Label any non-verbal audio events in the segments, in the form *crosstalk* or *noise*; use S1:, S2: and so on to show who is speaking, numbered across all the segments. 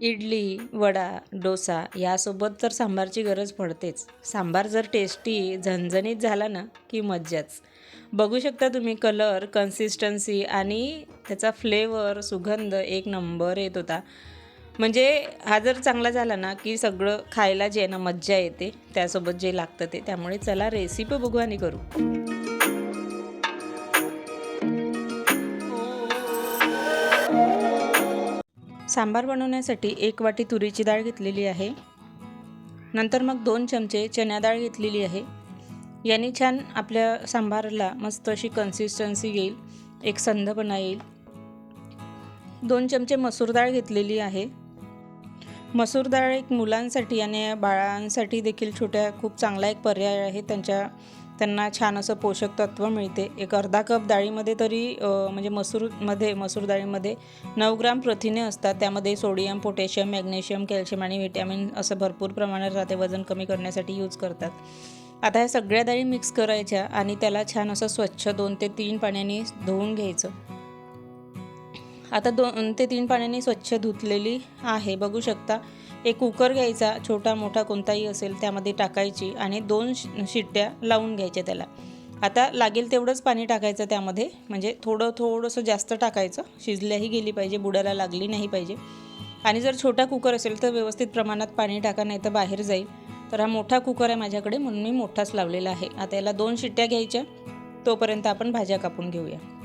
S1: इडली वडा डोसा यासोबत तर सांबारची गरज पडतेच. सांबार जर टेस्टी झणझणीत झाला ना की मज्जाच. बघू शकता तुम्ही कलर कन्सिस्टन्सी आणि त्याचा फ्लेवर सुगंध एक नंबर येत होता. म्हणजे हा जर चांगला झाला ना की सगळं खायला जे आहे ना मज्जा येते त्यासोबत जे लागतं ते. त्यामुळे चला रेसिपी बघू आणि करू. सांबार बनवण्यासाठी एक वाटी तुरीची डाळ घेतलेली आहे. नंतर मग दोन चमचे चण्या डाळ घेतलेली आहे. याने छान आपल्या सांबारला मस्त अशी कन्सिस्टन्सी येईल एक संधपणा येईल. दोन चमचे मसूर डाळ घेतलेली आहे. मसूर डाळ एक मुलांसाठी आणि बाळांसाठी देखील छोट्या खूप चांगला एक पर्याय आहे त्यांच्या त्यांना छान असं पोषक तत्व मिळते. एक अर्धा कप डाळीमध्ये तरी म्हणजे मसूरमध्ये मसूर डाळीमध्ये नऊ ग्राम प्रथिने असतात. त्यामध्ये सोडियम पोटॅशियम मॅग्नेशियम कॅल्शियम आणि व्हिटॅमिन असं भरपूर प्रमाणात राहते वजन कमी करण्यासाठी यूज करतात. आता ह्या सगळ्या डाळी मिक्स करायच्या आणि त्याला छान असं स्वच्छ दोन ते तीन पाण्याने धुवून घ्यायचं. आता दोन ते तीन पाण्याने स्वच्छ धुतलेली आहे. बघू शकता एक कुकर घ्यायचा छोटा मोठा कोणताही असेल त्यामध्ये टाकायची आणि दोन शि- शिट्ट्या लावून घ्यायच्या त्याला. आता लागेल तेवढंच पाणी टाकायचं त्यामध्ये म्हणजे थोडं थोडंसं जास्त टाकायचं. शिजल्याही गेली पाहिजे बुडाला लागली नाही पाहिजे. आणि जर छोटा कुकर असेल तर व्यवस्थित प्रमाणात पाणी टाका नाही तर बाहेर जाईल. तर हा मोठा कुकर आहे माझ्याकडे म्हणून मी मोठाच लावलेला आहे. आता याला दोन शिट्ट्या घ्यायच्या तोपर्यंत आपण भाज्या कापून घेऊया.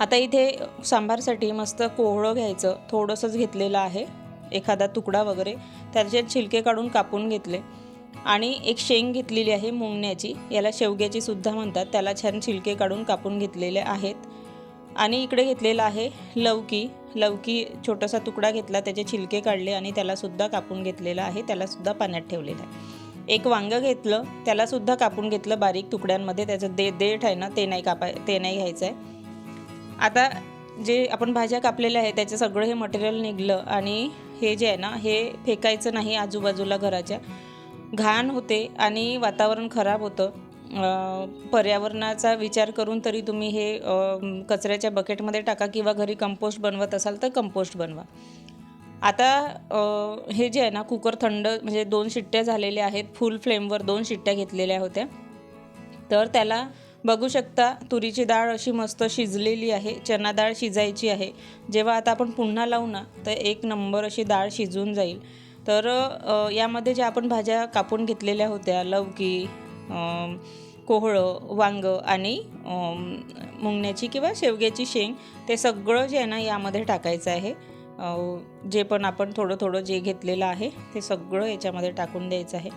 S1: आता इथे सांबारसाठी मस्त कोहळं घ्यायचं. थोडंसंच घेतलेलं आहे. एखादा तुकडा वगैरे. त्याचे छिलके काढून कापून घेतले. आणि एक शेंग घेतलेली आहे मुंगण्याची. याला शेवग्याची सुद्धा म्हणतात. त्याला छान छिलके काढून कापून घेतलेले आहेत. आणि इकडे घेतलेला आहे लवकी. लवकी छोटासा तुकडा घेतला. त्याचे छिलके काढले आणि त्यालासुद्धा कापून घेतलेला आहे. त्यालासुद्धा पाण्यात ठेवलेलं आहे. एक वांगं घेतलं. त्यालासुद्धा कापून घेतलं बारीक तुकड्यांमध्ये. त्याचं दे देठ आहे ना ते नाही कापाय ते नाही घ्यायचं आहे. आता जे आपण भाज्या कापलेल्या आहे त्याचं सगळं हे मटेरियल निघलं आणि हे जे आहे ना हे फेकायचं नाही आजूबाजूला घराच्या. घाण होते आणि वातावरण खराब होतं. पर्यावरणाचा विचार करून तरी तुम्ही हे कचऱ्याच्या बकेटमध्ये टाका किंवा घरी कंपोस्ट बनवत असाल तर कंपोस्ट बनवा. आता हे जे आहे ना कुकर थंड म्हणजे दोन शिट्ट्या झालेल्या आहेत फुल फ्लेमवर दोन शिट्ट्या घेतलेल्या होत्या. तर त्याला बघू शकता तुरीची डाळ अशी मस्त शिजलेली आहे चना डाळ शिजायची आहे. जेव्हा आता आपण पुन्हा लावू ना तर एक नंबर अशी डाळ शिजून जाईल. तर यामध्ये ज्या आपण भाज्या कापून घेतलेल्या होत्या लवकी कोहळं वांगं आणि मुंगण्याची किंवा शेवग्याची शेंग ते सगळं जे आहे ना यामध्ये टाकायचं आहे. जे पण आपण थोडं थोडं जे घेतलेलं आहे ते सगळं याच्यामध्ये टाकून द्यायचं आहे.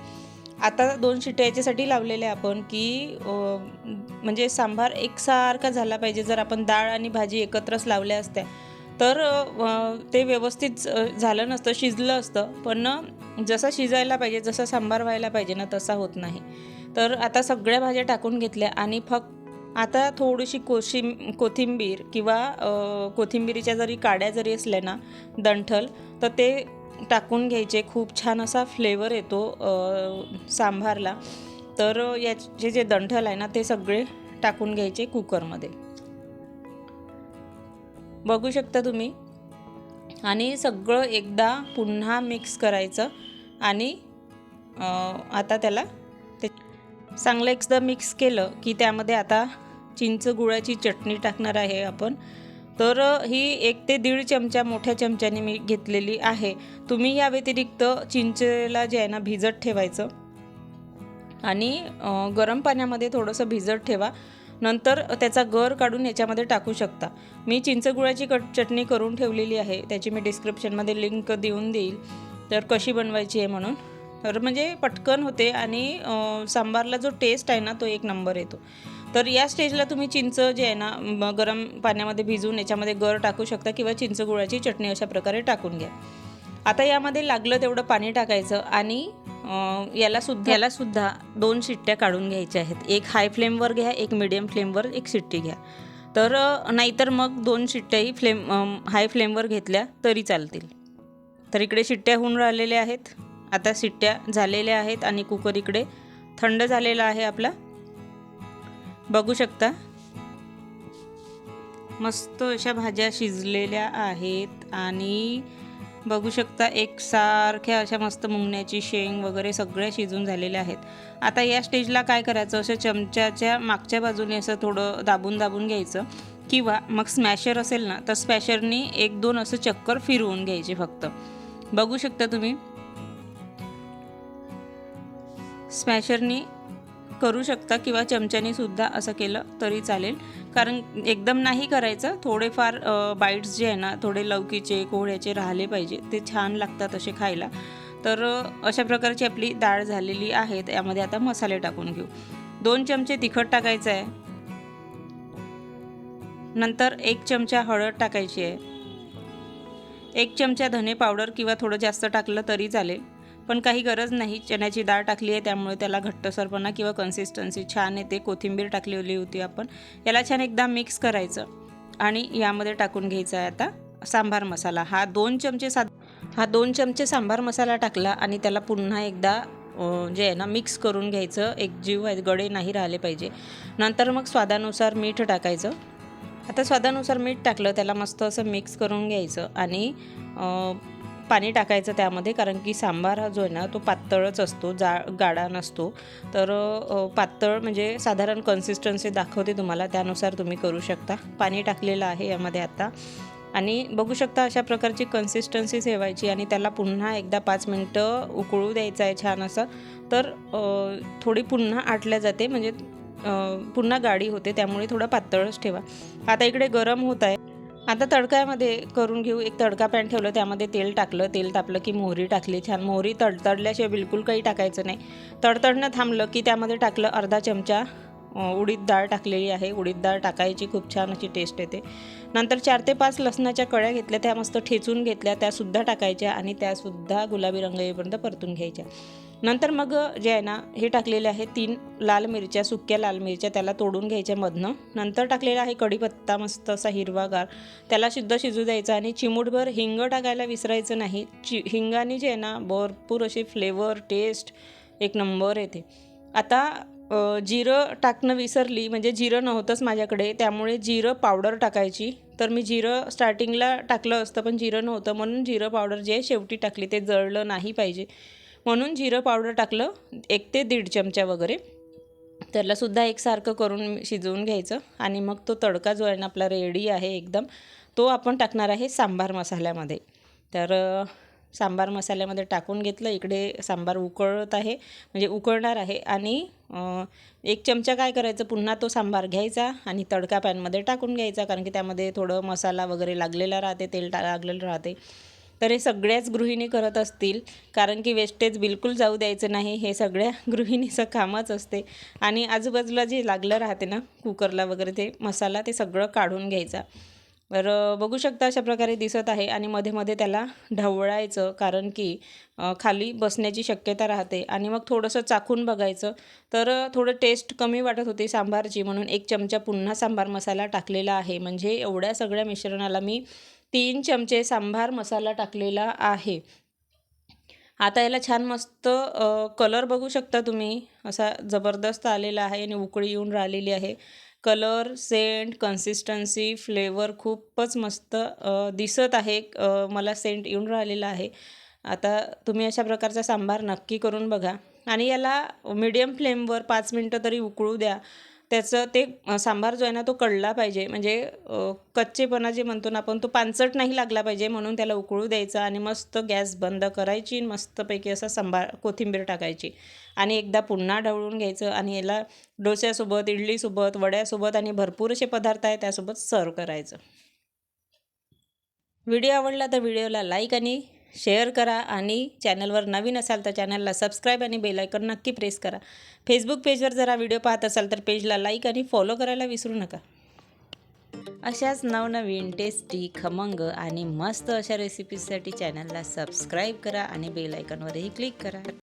S1: आता दोन शिट्ट्या याच्यासाठी लावलेल्या आपण की म्हणजे सांबार एकसारखा झाला पाहिजे. जर आपण डाळ आणि भाजी एकत्रच लावल्या असत्या तर ते व्यवस्थित झालं नसतं शिजलं असतं. पण जसं शिजायला पाहिजे जसं सांबार व्हायला पाहिजे ना तसा होत नाही. तर आता सगळ्या भाज्या टाकून घेतल्या आणि फक्त आता थोडीशी कोशिम कोथिंबीर किंवा कोथिंबीरीच्या जरी काड्या जरी असल्या ना दंठल तर ते टाकून घ्यायचे. खूप छान असा फ्लेवर येतो सांभारला. तर याचे जे दंठल आहे ना ते सगळे टाकून घ्यायचे कुकरमध्ये बघू शकता तुम्ही. आणि सगळं एकदा पुन्हा मिक्स करायचं आणि आता त्याला ते चांगलं एकदा मिक्स केलं की त्यामध्ये आता चिंच गुळाची चटणी टाकणार आहे आपण. तर ही एक ते दीड चमचा मोठ्या चमच्याने मी घेतलेली आहे. तुम्ही या व्यतिरिक्त चिंचेला जे आहे ना भिजत ठेवायचं. आणि गरम पाण्यामध्ये थोडंसं भिजत ठेवा. नंतर त्याचा गर काढून याच्यामध्ये टाकू शकता. मी चिंचगुळाची कट चटणी करून ठेवलेली आहे. त्याची मी डिस्क्रिप्शनमध्ये लिंक देऊन देईल. तर कशी बनवायची आहे म्हणून. तर म्हणजे पटकन होते आणि सांबारला जो टेस्ट आहे ना तो एक नंबर येतो. तर या स्टेजला तुम्ही चिंच जे आहे ना गरम पाण्यामध्ये भिजून याच्यामध्ये गर टाकू शकता किंवा चिंच गुळाची चटणी अशा प्रकारे टाकून घ्या. आता यामध्ये लागलं तेवढं पाणी टाकायचं आणि याला सुद्धा याला सुद्धा दोन शिट्ट्या काढून घ्यायच्या आहेत. एक हाय फ्लेमवर घ्या एक मिडियम फ्लेमवर एक शिट्टी घ्या. तर नाहीतर मग दोन शिट्ट्याही फ्लेम हाय फ्लेमवर घेतल्या तरी चालतील. तर इकडे शिट्ट्या होऊन राहिलेल्या आहेत. आता शिट्ट्या झालेल्या आहेत आणि कुकर इकडे थंड झालेला आहे आपला. बघू शकता. मस्त अशा भाज्या शिजलेल्या आहेत आणि बघू शकता एक सारख्या अशा मस्त मुंगण्याची शेंग वगैरे सगळ्या शिजून झालेल्या आहेत. आता या स्टेजला काय करायचं? असं चमच्याच्या मागच्या बाजूने असं थोडं दाबून दाबून घ्यायचं किंवा मग स्मॅशर असेल ना तर स्मॅशरनी एक दोन असं चक्कर फिरवून घ्यायचे फक्त. बघू शकता तुम्ही. स्मॅशरनी करू शकता किंवा चमच्याने सुद्धा असं केलं तरी चालेल. कारण एकदम नाही करायचं थोडेफार बाईट्स जे आहे ना थोडे लवकीचे कोहळ्याचे राहिले पाहिजे. ते छान लागतात असे खायला. तर अशा प्रकारची आपली डाळ झालेली आहे त्यामध्ये आता मसाले टाकून घेऊ. दोन चमचे तिखट टाकायचं आहे. नंतर एक चमचा हळद टाकायची आहे. एक चमचा धने पावडर किंवा थोडं जास्त टाकलं तरी चालेल. पण काही गरज नाही. चण्याची डाळ टाकली आहे त्यामुळे त्याला घट्टसरपणा किंवा कन्सिस्टन्सी छान येते कोथिंबीर टाकलेली होती आपण. याला छान एकदा मिक्स करायचं आणि यामध्ये टाकून घ्यायचा आहे आता सांबार मसाला. हा दोन चमचे सा हा दोन चमचे सांबार मसाला टाकला आणि त्याला पुन्हा एकदा जे आहे ना मिक्स करून घ्यायचं. एक जीव आहे गडे नाही राहिले पाहिजे. नंतर मग स्वादानुसार मीठ टाकायचं. आता स्वादानुसार मीठ टाकलं त्याला मस्त असं मिक्स करून घ्यायचं आणि पाणी टाकायचं त्यामध्ये कारण की सांबार हा जो आहे ना तो पातळच असतो जा गाडा नसतो. तर पातळ म्हणजे साधारण कन्सिस्टन्सी दाखवते तुम्हाला त्यानुसार तुम्ही करू शकता. पाणी टाकलेलं आहे यामध्ये आता. आणि बघू शकता अशा प्रकारची कन्सिस्टन्सी ठेवायची आणि त्याला पुन्हा एकदा पाच मिनटं उकळू द्यायचं आहे छान असं. तर थोडी पुन्हा आटल्या जाते म्हणजे पुन्हा गाडी होते त्यामुळे थोडं पातळच ठेवा. आता इकडे गरम होत आहे. आता तडक्यामध्ये करून घेऊ. एक तडका पॅन ठेवलं त्यामध्ये तेल टाकलं. तेल तापलं की मोहरी टाकली. छान मोहरी तडतडल्याशिवाय बिलकुल काही टाकायचं नाही. तडतडणं थांबलं की त्यामध्ये टाकलं अर्धा चमचा उडीद डाळ टाकलेली आहे. उडीद डाळ टाकायची खूप छान अशी टेस्ट येते. नंतर चार ते पाच लसणाच्या कळ्या घेतल्या त्या मस्त ठेचून घेतल्या त्यासुद्धा टाकायच्या आणि त्यासुद्धा गुलाबी रंग येईपर्यंत परतून घ्यायच्या. नंतर मग जे आहे ना हे टाकलेले आहे तीन लाल मिरच्या सुक्या लाल मिरच्या त्याला तोडून घ्यायच्या मधनं. नंतर टाकलेला आहे कढीपत्ता मस्त असा हिरवागार. त्याला सुद्धा शिजू द्यायचा आणि चिमूटभर हिंग टाकायला विसरायचं नाही. चि हिंगाने जे आहे ना भरपूर असे फ्लेवर टेस्ट एक नंबर येते. आता जिरं टाकणं विसरली म्हणजे जिरं नव्हतंच माझ्याकडे त्यामुळे जिरं पावडर टाकायची. तर मी जिरं स्टार्टिंगला टाकलं असतं पण जिरं नव्हतं म्हणून जिरं पावडर जे शेवटी टाकली ते जळलं नाही पाहिजे. म्हणून जिरं पावडर टाकलं एक ते दीड चमचा वगैरे. त्यालासुद्धा एकसारखं करून शिजवून घ्यायचं आणि मग तो तडका जो आहे ना आपला रेडी आहे एकदम तो आपण टाकणार आहे सांबार मसाल्यामध्ये. तर सांबार मसाल्यामध्ये टाकून घेतलं इकडे सांबार उकळत आहे म्हणजे उकळणार आहे आणि एक चमचा काय करायचं पुन्हा तो सांबार घ्यायचा आणि तडका पॅनमध्ये टाकून घ्यायचा कारण की त्यामध्ये थोडं मसाला वगैरे लागलेला राहते तेल टा लागलेलं राहते. तर हे सगळ्याच गृहिणी करत असतील. कारण की वेस्टेज बिलकुल जाऊ द्यायचं नाही. हे सगळ्या *laughs* गृहिणीचं कामच असते. आणि आजूबाजूला जे लागलं राहते ना कुकरला वगैरे ते मसाला ते सगळं काढून घ्यायचा. तर बघू शकता अशा प्रकारे दिसत आहे आणि मध्ये मध्ये त्याला ढवळायचं. कारण की खाली बसण्याची शक्यता राहते. आणि मग थोडंसं चाखून बघायचं. तर थोडं टेस्ट कमी वाटत होती सांबारची. म्हणून एक चमचा पुन्हा सांबार मसाला टाकलेला आहे. म्हणजे एवढ्या सगळ्या मिश्रणाला मी तीन चमचे सांभार मसाला टाकलेला आहे. आता याला छान मस्त कलर बघू शकता तुम्ही. असा जबरदस्त आलेला आहे आणि उकळी येऊन राहिलेली आहे. कलर सेंट कन्सिस्टन्सी फ्लेवर खूपच मस्त दिसत आहे. मला सेंट येऊन राहिलेला आहे. आता तुम्ही अशा प्रकारचा सांबार नक्की करून बघा. आणि याला मीडियम फ्लेमवर पाच मिनटं तरी उकळू द्या. त्याचं ते सांबार जो आहे ना तो कळला पाहिजे. म्हणजे कच्चेपणा जे म्हणतो ना आपण तो पानचट नाही लागला पाहिजे म्हणून त्याला उकळू द्यायचा आणि मस्त गॅस बंद करायची आणि मस्तपैकी असा सांबार कोथिंबीर टाकायची. आणि एकदा पुन्हा ढवळून घ्यायचं आणि याला डोस्यासोबत इडलीसोबत वड्यासोबत आणि भरपूर असे पदार्थ आहे त्यासोबत सर्व करायचं. व्हिडिओ आवडला तर व्हिडिओला लाईक आणि शेअर करा आणि चॅनलवर नवीन असाल तर चॅनलला सबस्क्राईब आणि बेलायकन नक्की प्रेस करा. फेसबुक पेजवर जरा व्हिडिओ पाहत असाल तर पेजला लाईक आणि फॉलो करायला विसरू नका. अशाच नवनवीन टेस्टी खमंग आणि मस्त अशा रेसिपीजसाठी चॅनलला सबस्क्राईब करा आणि बेलायकनवरही क्लिक करा.